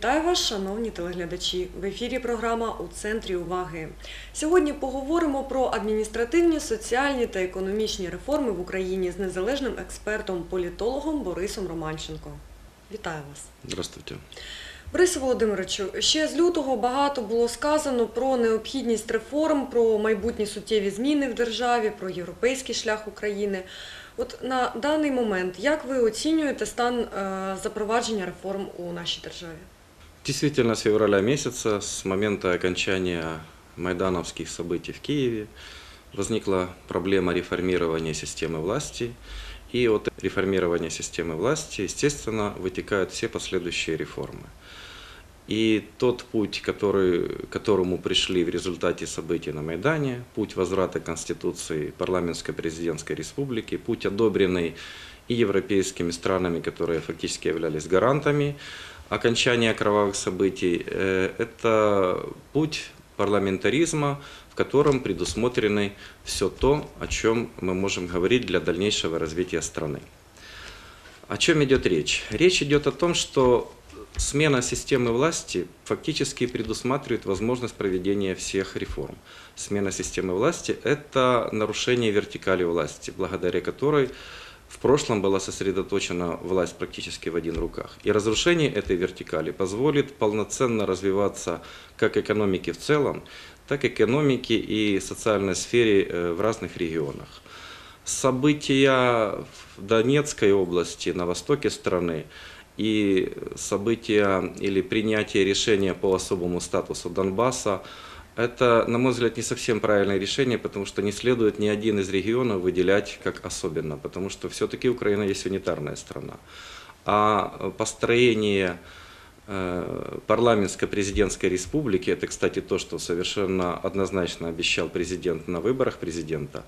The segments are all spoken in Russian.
Вітаю вас, шановні телеглядачі. В ефірі програма у центрі уваги. Сьогодні поговоримо про адміністративні, соціальні та економічні реформи в Україні з незалежним експертом, політологом Борисом Романченко. Вітаю вас. Здравствуйте. Борисе Володимировичу, ще з лютого багато було сказано про необхідність реформ, про майбутні суттєві зміни в державі, про європейський шлях України. От на даний момент, як ви оцінюєте стан е, запровадження реформ у нашій державі? Действительно, с февраля месяца, с момента окончания майдановских событий в Киеве, возникла проблема реформирования системы власти. И от реформирования системы власти, естественно, вытекают все последующие реформы. И тот путь, который, к которому пришли в результате событий на Майдане, путь возврата Конституции парламентско-президентской республики, путь, одобренный и европейскими странами, которые фактически являлись гарантами окончания кровавых событий, э, это путь парламентаризма, в котором предусмотрены все то, о чем мы можем говорить для дальнейшего развития страны. О чем идет речь? Речь идет о том, что смена системы власти фактически предусматривает возможность проведения всех реформ. Смена системы власти – это нарушение вертикали власти, благодаря которой в прошлом была сосредоточена власть практически в один руках. И разрушение этой вертикали позволит полноценно развиваться как экономике в целом, так и экономике и социальной сфере э, в разных регионах. События в Донецкой области, на востоке страны и события или принятие решения по особому статусу Донбасса это, на мой взгляд, не совсем правильное решение, потому что не следует ни один из регионов выделять как особенно, потому что все-таки Украина есть унитарная страна. А построение э, парламентско-президентской республики, это, кстати, то, что совершенно однозначно обещал президент на выборах президента,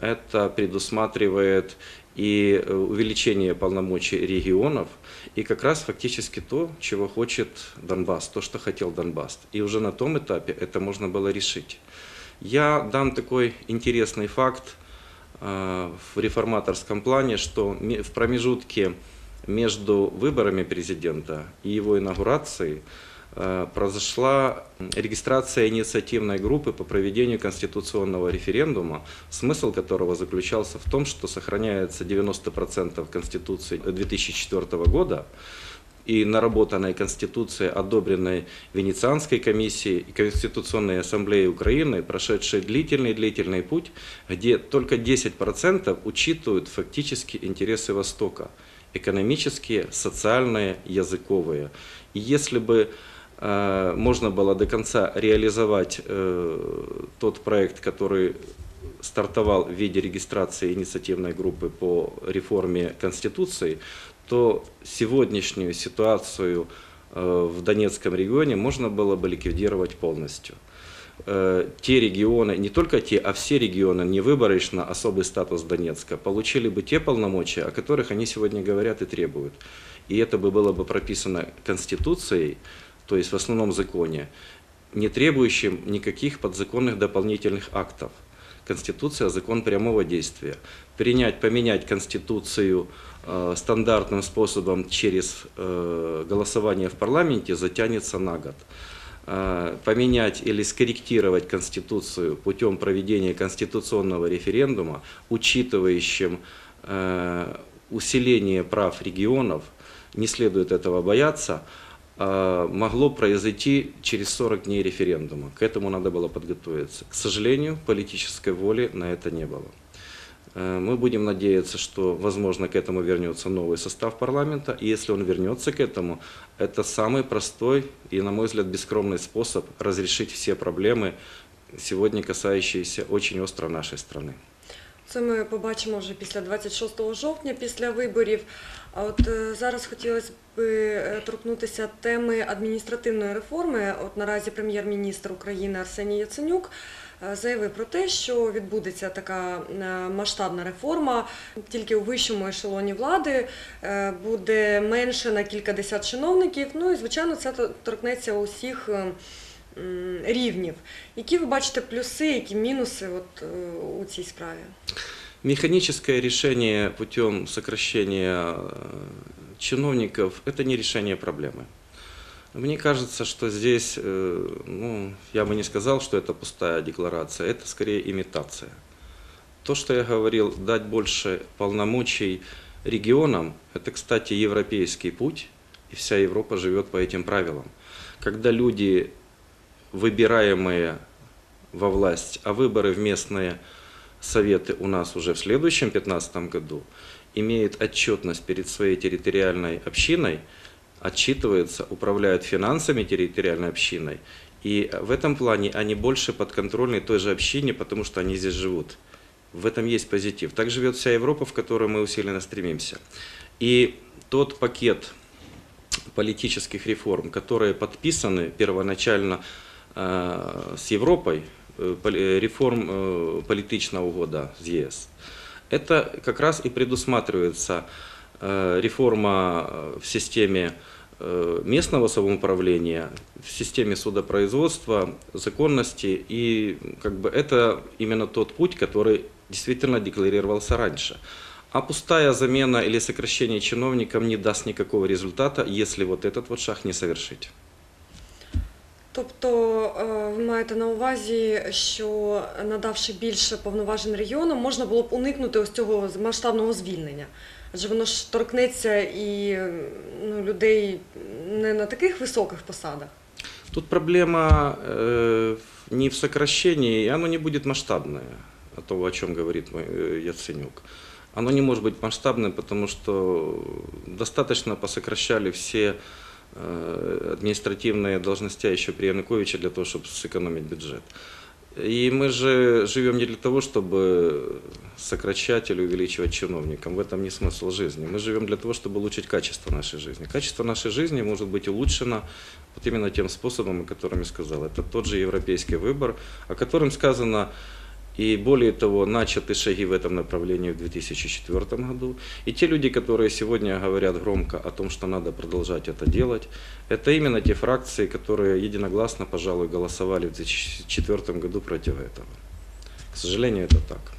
это предусматривает и э, увеличение полномочий регионов, и как раз фактически то, чего хочет Донбасс, то, что хотел Донбасс. И уже на том этапе это можно было решить. Я дам такой интересный факт э, в реформаторском плане, что в промежутке между выборами президента и его инаугурацией произошла регистрация инициативной группы по проведению конституционного референдума, смысл которого заключался в том, что сохраняется 90% Конституции 2004 года, и наработанной Конституции, одобренной Венецианской комиссией и Конституционной Ассамблеей Украины, прошедшей длительный-длительный путь, где только 10% учитывают фактически интересы Востока, экономические, социальные, языковые. И если бы э, можно было до конца реализовать э, тот проект, который стартовал в виде регистрации инициативной группы по реформе Конституции, то сегодняшнюю ситуацию э, в Донецком регионе можно было бы ликвидировать полностью. Э, Те регионы, не только те, а все регионы, не выборочно особый статус Донецка, получили бы те полномочия, о которых они сегодня говорят и требуют. И это бы было бы прописано Конституцией, то есть в основном законе, не требующим никаких подзаконных дополнительных актов. Конституция – закон прямого действия. Принять, поменять Конституцию э, стандартным способом через э, голосование в парламенте затянется на год. Э, поменять или скорректировать Конституцию путем проведения конституционного референдума, учитывающим э, усиление прав регионов, не следует этого бояться, могло произойти через 40 дней референдума. К этому надо было подготовиться. К сожалению, политической воли на это не было. Э, Мы будем надеяться, что, возможно, к этому вернется новый состав парламента. И если он вернется к этому, это самый простой и, на мой взгляд, бескромный способ разрешить все проблемы, сегодня касающиеся очень остро нашей страны. Це ми побачимо вже після 26 жовтня, після виборів. А от е, зараз хотілося б е, торкнутися теми адміністративної реформи. От наразі прем'єр-міністр України Арсеній Яценюк е, заявив про те, що відбудеться така масштабна реформа. Тільки у вищому ешелоні влади буде менше на кількадесят чиновників. Ну і звичайно, це то- торкнеться усіх. е, Рівнів. Які ви бачите плюси, які мінуси от, у цій справі? Механическое решение путем сокращения э, чиновников – это не решение проблемы. Мне кажется, что здесь, э, ну, я бы не сказал, что это пустая декларация, это скорее имитация. То, что я говорил, дать больше полномочий регионам, это, кстати, европейский путь, и вся Европа живет по этим правилам. Когда люди, выбираемые во власть, а выборы в местные советы у нас уже в следующем 2015 году, имеют отчетность перед своей территориальной общиной, отчитываются, управляют финансами территориальной общиной. И в этом плане они больше подконтрольны той же общине, потому что они здесь живут. В этом есть позитив. Так живет вся Европа, в которую мы усиленно стремимся. И тот пакет политических реформ, которые подписаны первоначально э, с Европой, реформ э, политичного года с ЕС, это как раз и предусматривается э, реформа э, в системе э, местного самоуправления, в системе судопроизводства, законности. И как бы это именно тот путь, который действительно декларировался раньше. А пустая замена или сокращение чиновникам не даст никакого результата, если вот этот вот шаг не совершить. Тобто е, ви маєте на увазі, що надавши більше повноважень регіонам, можна було б уникнути ось цього масштабного звільнення. Адже воно ж торкнеться і ну, людей не на таких високих посадах. Тут проблема э, не в сокращении, и оно не будет масштабное, от того, о чем говорит мой э, Яценюк. Оно не может быть масштабным, потому что достаточно посокращали все э, административные должности еще при Януковиче для того, чтобы сэкономить бюджет. И мы же живем не для того, чтобы сокращать или увеличивать чиновникам. В этом не смысл жизни. Мы живем для того, чтобы улучшить качество нашей жизни. Качество нашей жизни может быть улучшено вот именно тем способом, о котором я сказал. Это тот же европейский выбор, о котором сказано и более того, начаты шаги в этом направлении в 2004 году. И те люди, которые сегодня говорят громко о том, что надо продолжать это делать, это именно те фракции, которые единогласно, пожалуй, голосовали в 2004 году против этого. К сожалению, это так.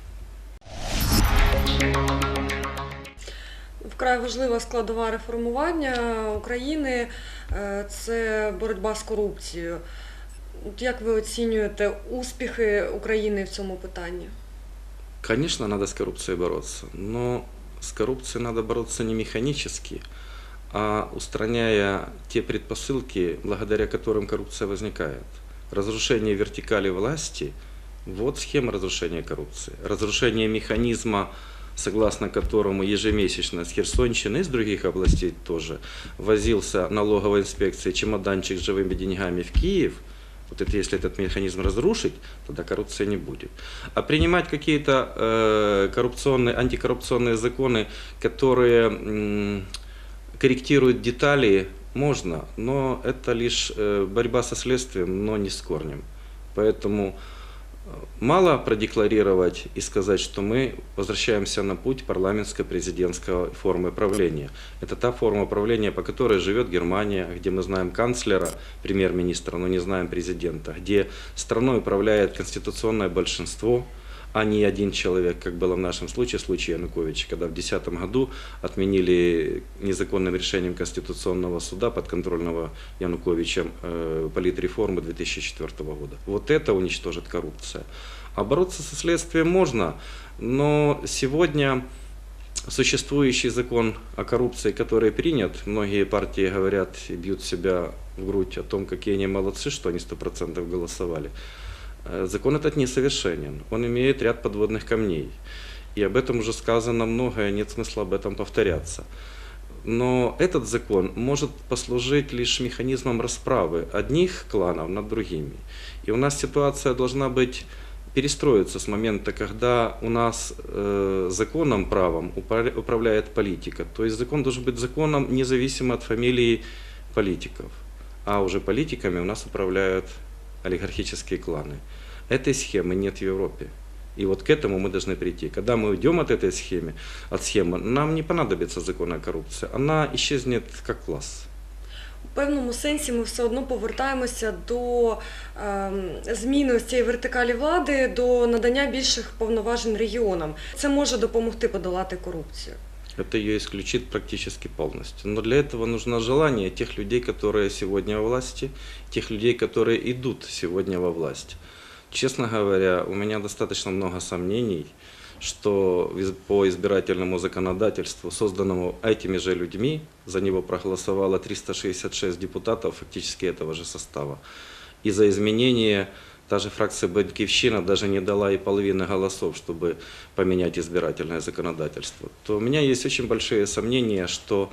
Вкрай важлива складова реформування України е, це боротьба з корупцією. От Як ви оцінюєте успіхи України в цьому питанні? Конечно, надо с коррупцией бороться, но с коррупцией надо бороться не механически, а устраняя те предпосылки, благодаря которым коррупция возникает. Разрушение вертикали власти – вот схема разрушения коррупции. Разрушение механизма, согласно которому ежемесячно с Херсонщины и с других областей тоже возился налоговой инспекции чемоданчик с живыми деньгами в Киев – вот это если этот механизм разрушить, тогда коррупции не будет. А принимать какие-то э, коррупционные, антикоррупционные законы, которые м, корректируют детали, можно, но это лишь э, борьба со следствием, но не с корнем. Поэтому э, мало продекларировать и сказать, что мы возвращаемся на путь парламентско-президентской формы правления. Это та форма правления, по которой живет Германия, где мы знаем канцлера, премьер-министра, но не знаем президента, где страной управляет конституционное большинство, а не один человек, как было в нашем случае, в случае Януковича, когда в 2010 году отменили незаконным решением Конституционного суда подконтрольного Януковичем э, политреформы 2004 года. Вот это уничтожит коррупция. А бороться со следствием можно, но сегодня существующий закон о коррупции, который принят, многие партии говорят и бьют себя в грудь о том, какие они молодцы, что они 100% голосовали. Э, Закон этот несовершенен, он имеет ряд подводных камней. И об этом уже сказано многое, нет смысла об этом повторяться. Но этот закон может послужить лишь механизмом расправы одних кланов над другими. И у нас ситуация должна быть перестроиться с момента, когда у нас э, законом, правом упра- управляет политика. То есть закон должен быть законом независимо от фамилии политиков. А уже политиками у нас управляют олигархические кланы. Этой схемы нет в Европе. И вот к этому мы должны прийти. Когда мы уйдем от этой схемы, от схемы, нам не понадобится закон о коррупции. Она исчезнет как класс. У певному сенсі ми все одно повертаємося до ем, зміни ось цієї вертикалі влади, до надання більших повноважень регіонам. Це може допомогти подолати корупцію. Это ее исключит практически полностью. Но для этого нужно желание тех людей, которые сегодня во власти, тех людей, которые идут сегодня во власть. Честно говоря, у меня достаточно много сомнений, что по избирательному законодательству, созданному этими же людьми, за него проголосовало 366 депутатов фактически этого же состава. И за изменение та же фракция Батькивщина даже не дала и половины голосов, чтобы поменять избирательное законодательство. То у меня есть очень большие сомнения, что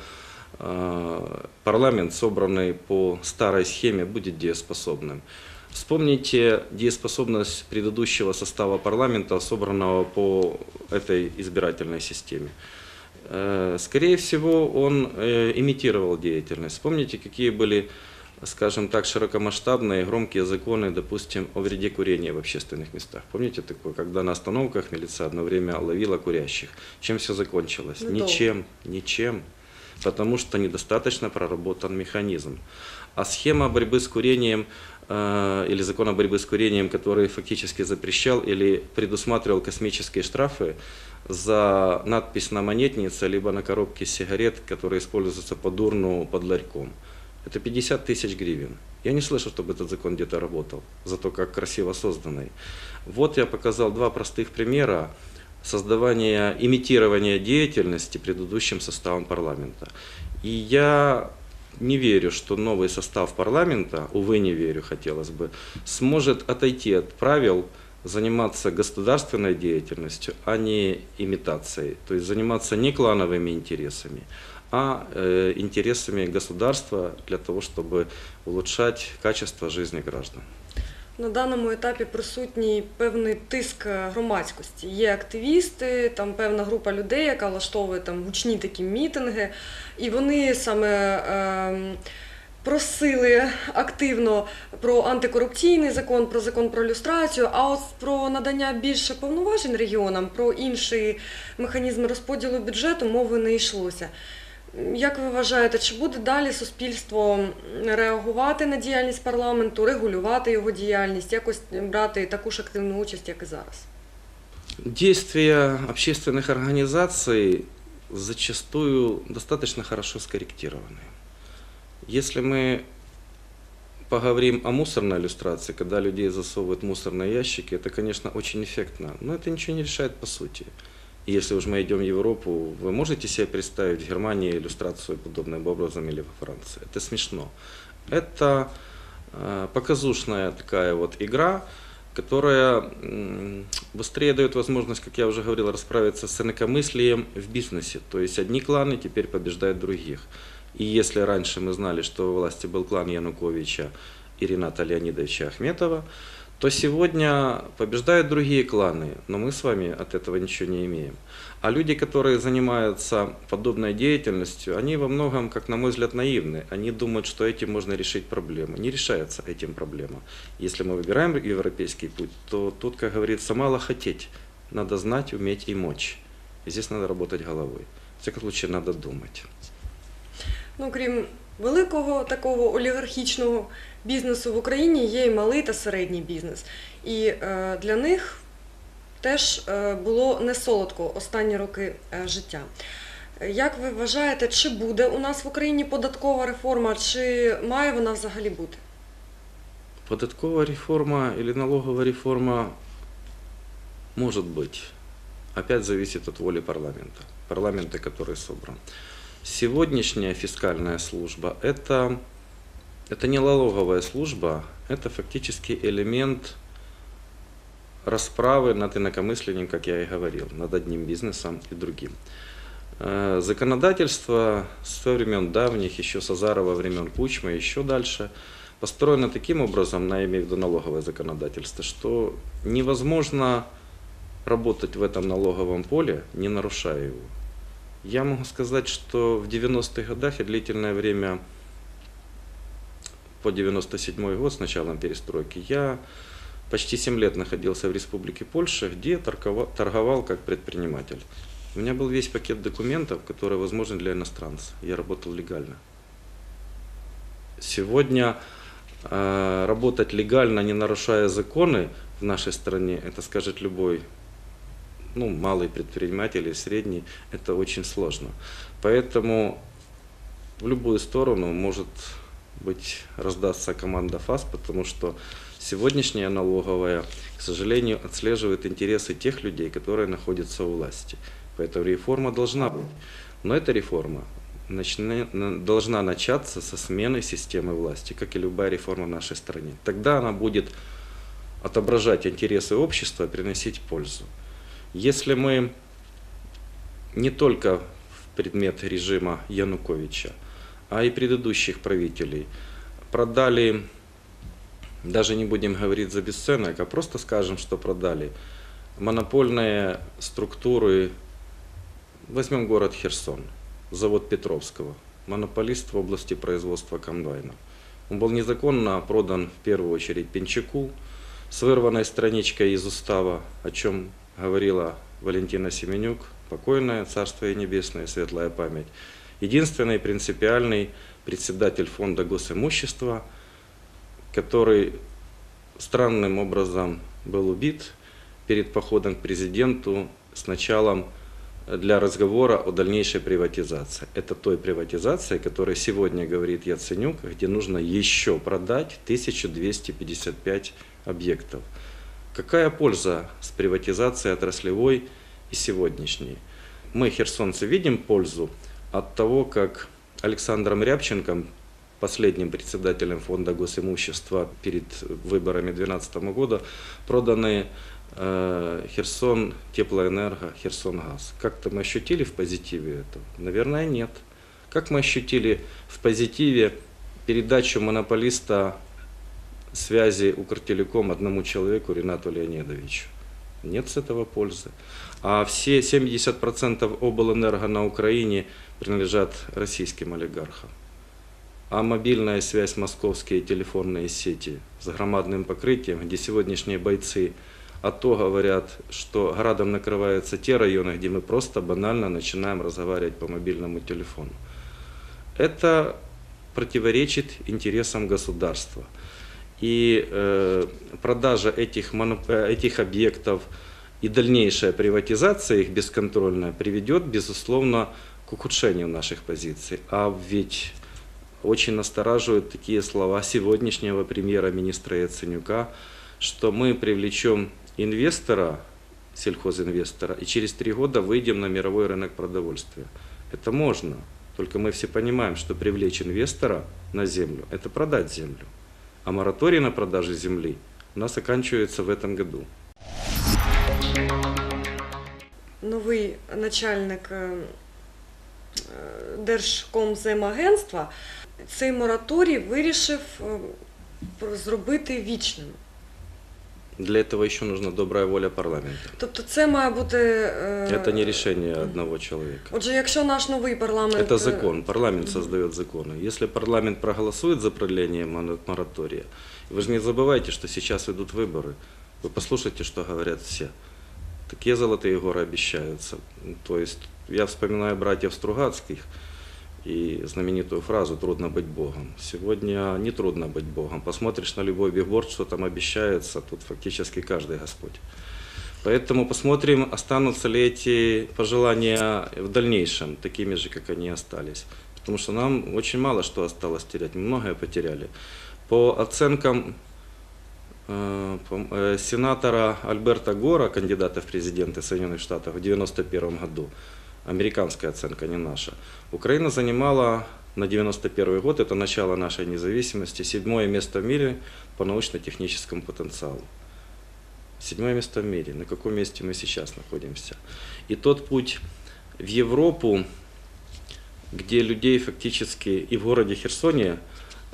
э, парламент, собранный по старой схеме, будет дееспособным. Вспомните дееспособность предыдущего состава парламента, собранного по этой избирательной системе. Э, Скорее всего, он э, имитировал деятельность. Вспомните, какие были, скажем так, широкомасштабные громкие законы, допустим, о вреде курения в общественных местах. Помните такое, когда на остановках милиция одно время ловила курящих? Чем все закончилось? Ну, долго. Ничем, ничем, потому что недостаточно проработан механизм. А схема борьбы с курением э, или закон о борьбе с курением, который фактически запрещал или предусматривал космические штрафы за надпись на монетнице, либо на коробке сигарет, которые используются под урну под ларьком. Это 50 тысяч гривен. Я не слышу, чтобы этот закон где-то работал, зато как красиво созданный. Вот я показал два простых примера создавания, имитирования деятельности предыдущим составом парламента. И я не верю, что новый состав парламента, увы, не верю, хотелось бы, сможет отойти от правил, заниматься государственной деятельностью, а не имитацией. То есть заниматься не клановыми интересами, а э, интересами государства для того, чтобы улучшать качество жизни граждан. На даному етапі присутній певний тиск е, громадськості. Є активісти, там певна група людей, яка влаштовує там гучні такі мітинги, і вони саме ем, просили активно про антикорупційний закон, про закон про люстрацію. А от про надання більше повноважень регіонам, про інший механізм розподілу бюджету мови не йшлося. Як ви вважаєте, чи буде далі суспільство реагувати на діяльність парламенту, регулювати його діяльність, якось брати таку ж активну участь, як і зараз? Действия общественных организаций зачастую достаточно хорошо скорректированы. Если мы поговорим о мусорной иллюстрации, когда людей засовывают в мусорные ящики, это, конечно, очень эффектно, но это ничего не решает по сути. Если уж мы идем в Европу, вы можете себе представить в Германии иллюстрацию подобным образом или во Франции? Это смешно. Это э, показушная такая вот игра, которая быстрее дает возможность, как я уже говорил, расправиться с инакомыслием в бизнесе. То есть одни кланы теперь побеждают других. И если раньше мы знали, что у власти был клан Януковича и Рената Леонидовича Ахметова, то сегодня побеждают другие кланы, но мы с вами от этого ничего не имеем. А люди, которые занимаются подобной деятельностью, они во многом, как на мой взгляд, наивны. Они думают, что этим можно решить проблемы. Не решается этим проблема. Если мы выбираем европейский путь, то тут, как говорится, мало хотеть. Надо знать, уметь и мочь. И здесь надо работать головой. В всяком случае, надо думать. Ну, крім великого такого олігархічного бізнесу в Україні, є і малий та середній бізнес. І е, для них теж е, було не солодко останні роки е, життя. Е, Як ви вважаєте, чи буде у нас в Україні податкова реформа, чи має вона взагалі бути? Податковая реформа или налоговая реформа может быть. Опять зависит от воли парламента. Парламента, который собран. Сегодняшняя фискальная служба – это, это не налоговая служба, это фактически элемент расправы над инакомыслием, как я и говорил, над одним бизнесом и другим. Э, Законодательство со времен давних, еще с Азарова времен Кучма, еще дальше, построено таким образом, я имею в виду налоговое законодательство, что невозможно работать в этом налоговом поле, не нарушая его. Я могу сказать, что в 90-х годах и длительное время по 97 год с началом перестройки я почти 7 лет находился в Республике Польша, где торговал, торговал как предприниматель. У меня был весь пакет документов, которые возможны для иностранца. Я работал легально. Сегодня э, работать легально, не нарушая законы в нашей стране, это скажет любой ну, малый предприниматель или средний, это очень сложно. Поэтому в любую сторону может быть раздастся команда ФАС, потому что сегодняшняя налоговая, к сожалению, отслеживает интересы тех людей, которые находятся у власти. Поэтому реформа должна быть. Но эта реформа начне- на- должна начаться со смены системы власти, как и любая реформа в нашей стране. Тогда она будет отображать интересы общества, приносить пользу. Если мы не только в предмет режима Януковича, а и предыдущих правителей продали, даже не будем говорить за бесценок, а просто скажем, что продали монопольные структуры, возьмем город Херсон, завод Петровского, монополист в области производства комбайнов. Он был незаконно продан в первую очередь Пенчаку, с вырванной страничкой из устава, о чем говорила Валентина Семенюк, покойная, царство ей небесное, светлая память. Единственный принципиальный председатель фонда госимущества, который странным образом был убит перед походом к президенту с началом для разговора о дальнейшей приватизации. Это той приватизации, о которой сегодня говорит Яценюк, где нужно еще продать 1255 объектов. Какая польза с приватизацией отраслевой и сегодняшней? Мы, херсонцы, видим пользу от того, как Александром Рябченком, последним председателем фонда госимущества перед выборами 2012 года, проданы э, Херсон Теплоэнерго, Херсон Газ. Как-то мы ощутили в позитиве это? Наверное, нет. Как мы ощутили в позитиве передачу монополиста связи Укртелеком одному человеку, Ренату Леонидовичу? Нет с этого пользы. А все 70% облэнерго на Украине принадлежат российским олигархам. А мобильная связь, московские телефонные сети с громадным покрытием, где сегодняшние бойцы АТО говорят, что градом накрываются те районы, где мы просто банально начинаем разговаривать по мобильному телефону. Это противоречит интересам государства. И э, продажа этих, моноп- этих объектов и дальнейшая приватизация их бесконтрольная приведет, безусловно, к ухудшению наших позиций. А ведь очень настораживают такие слова сегодняшнего премьера-министра Яценюка, что мы привлечем инвестора, сельхозинвестора, и через три года выйдем на мировой рынок продовольствия. Это можно, только мы все понимаем, что привлечь инвестора на землю – это продать землю. А мораторий на продажу земли у нас оканчивается в этом году. Новий начальник е, е, Держкомземагентства цей мораторій вирішив е, зробити вічним. Для этого еще нужна добрая воля парламента. Тобто це має бути. е, Это не решение одного человека. Отже, якщо наш новий парламент. Это е, закон. Парламент создает законы. Если парламент проголосует за продление моно- моратория, вы же не забывайте, что сейчас идут выборы. Вы послушайте, что говорят все. Такие золотые горы обещаются. То есть я вспоминаю братьев Стругацких и знаменитую фразу «трудно быть Богом». Сегодня не трудно быть Богом. Посмотришь на любой бигборд, что там обещается, тут фактически каждый Господь. Поэтому посмотрим, останутся ли эти пожелания в дальнейшем такими же, как они остались. Потому что нам очень мало что осталось терять, многое потеряли. По оценкам э, э, сенатора Альберта Гора, кандидата в президенты Соединенных Штатов в 1991 году, американская оценка, не наша, Украина занимала на 91 год, это начало нашей независимости, седьмое место в мире по научно-техническому потенциалу. Седьмое место в мире. На каком месте мы сейчас находимся? И тот путь в Европу, где людей фактически и в городе Херсоне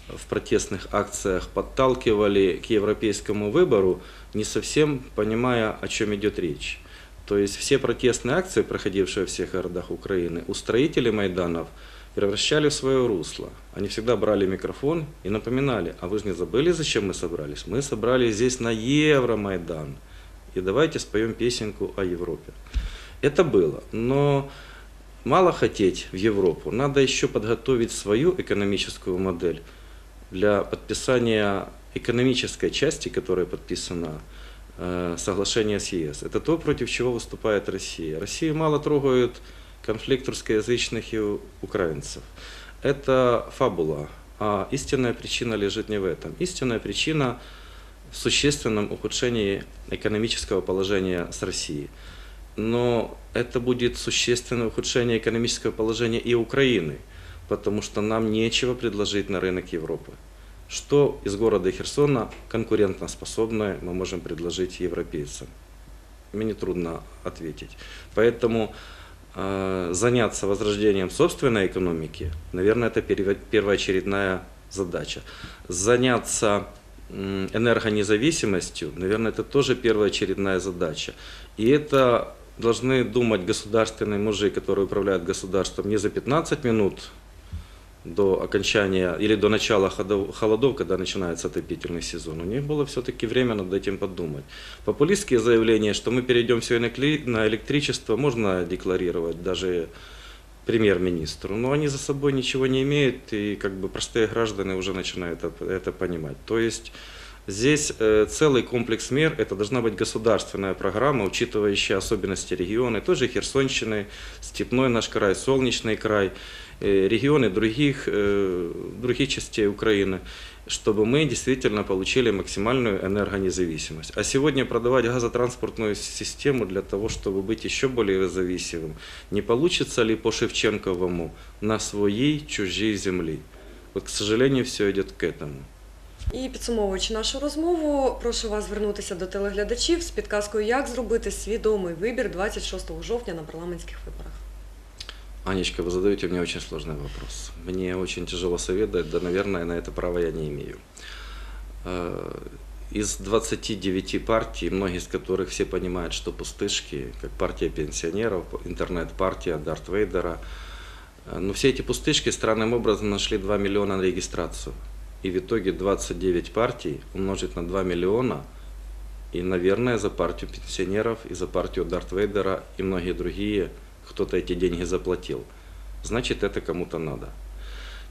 в протестных акциях подталкивали к европейскому выбору, не совсем понимая, о чем идет речь. То есть все протестные акции, проходившие в всех городах Украины, устроители Майданов превращали в свое русло. Они всегда брали микрофон и напоминали, а вы же не забыли, зачем мы собрались? Мы собрались здесь на Евромайдан. И давайте споем песенку о Европе. Это было. Но мало хотеть в Европу, надо еще подготовить свою экономическую модель для подписания экономической части, которая подписана соглашения с ЕС. Это то, против чего выступает Россия. Россию мало трогают конфликт русскоязычных и украинцев. Это фабула, а истинная причина лежит не в этом. Истинная причина в существенном ухудшении экономического положения с Россией. Но это будет существенное ухудшение экономического положения и Украины, потому что нам нечего предложить на рынок Европы. Что из города Херсона конкурентоспособное мы можем предложить европейцам? Мне трудно ответить. Поэтому э, заняться возрождением собственной экономики, наверное, это перво- первоочередная задача. Заняться м, энергонезависимостью, наверное, это тоже первоочередная задача. И это должны думать государственные мужи, которые управляют государством не за 15 минут до окончания или до начала холодов, когда начинается отопительный сезон. У них было все-таки время над этим подумать. Популистские заявления, что мы перейдем все на электричество, можно декларировать даже премьер-министру, но они за собой ничего не имеют, и как бы простые граждане уже начинают это, это понимать. То есть здесь э, целый комплекс мер, это должна быть государственная программа, учитывающая особенности региона, той же Херсонщины, Степной наш край, Солнечный край, э, регионы других, э, других частей Украины, чтобы мы действительно получили максимальную энергонезависимость. А сегодня продавать газотранспортную систему для того, чтобы быть еще более зависимым, не получится ли по Шевченковому на своей чужой земле? Вот, к сожалению, все идет к этому. І підсумовуючи нашу розмову, прошу вас звернутися до телеглядачів з підказкою, як зробити свідомий вибір 26 жовтня на парламентських виборах. Анечка, вы задаете мне очень сложный вопрос. Мне очень тяжело совет дать, да, наверное, на это право я не имею. Э, Из 29 партий, многие из которых все понимают, что пустышки, как партия пенсионеров, интернет-партия Дарт Вейдера, э, но все эти пустышки странным образом нашли 2 миллиона на регистрацию. И в итоге 29 партий умножить на 2 миллиона, и, наверное, за партию пенсионеров, и за партию Дарт Вейдера, и многие другие кто-то эти деньги заплатил. Значит, это кому-то надо.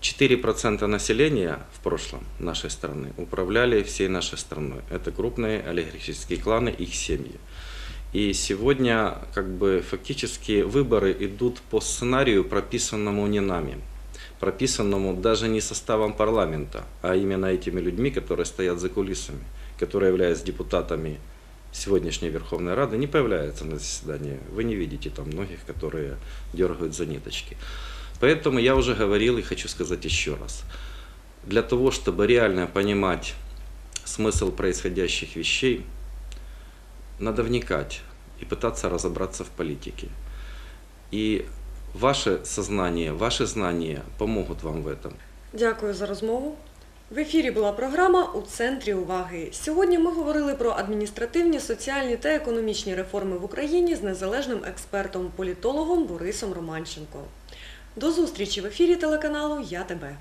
4% населения в прошлом нашей страны управляли всей нашей страной. Это крупные олигархические кланы, их семьи. И сегодня как бы фактически выборы идут по сценарию, прописанному не нами, прописанному даже не составом парламента, а именно этими людьми, которые стоят за кулисами, которые являются депутатами сегодняшней Верховной Рады, не появляются на заседании. Вы не видите там многих, которые дергают за ниточки. Поэтому я уже говорил и хочу сказать еще раз. Для того, чтобы реально понимать смысл происходящих вещей, надо вникать и пытаться разобраться в политике. И Ваше сознание, ваше знания помогут вам в этом. Дякую за розмову. В ефірі була програма у центрі уваги. Сьогодні ми говорили про адміністративні, соціальні та економічні реформи в Україні з незалежним експертом, політологом Борисом Романченко. До зустрічі в ефірі телеканалу Я Тебе.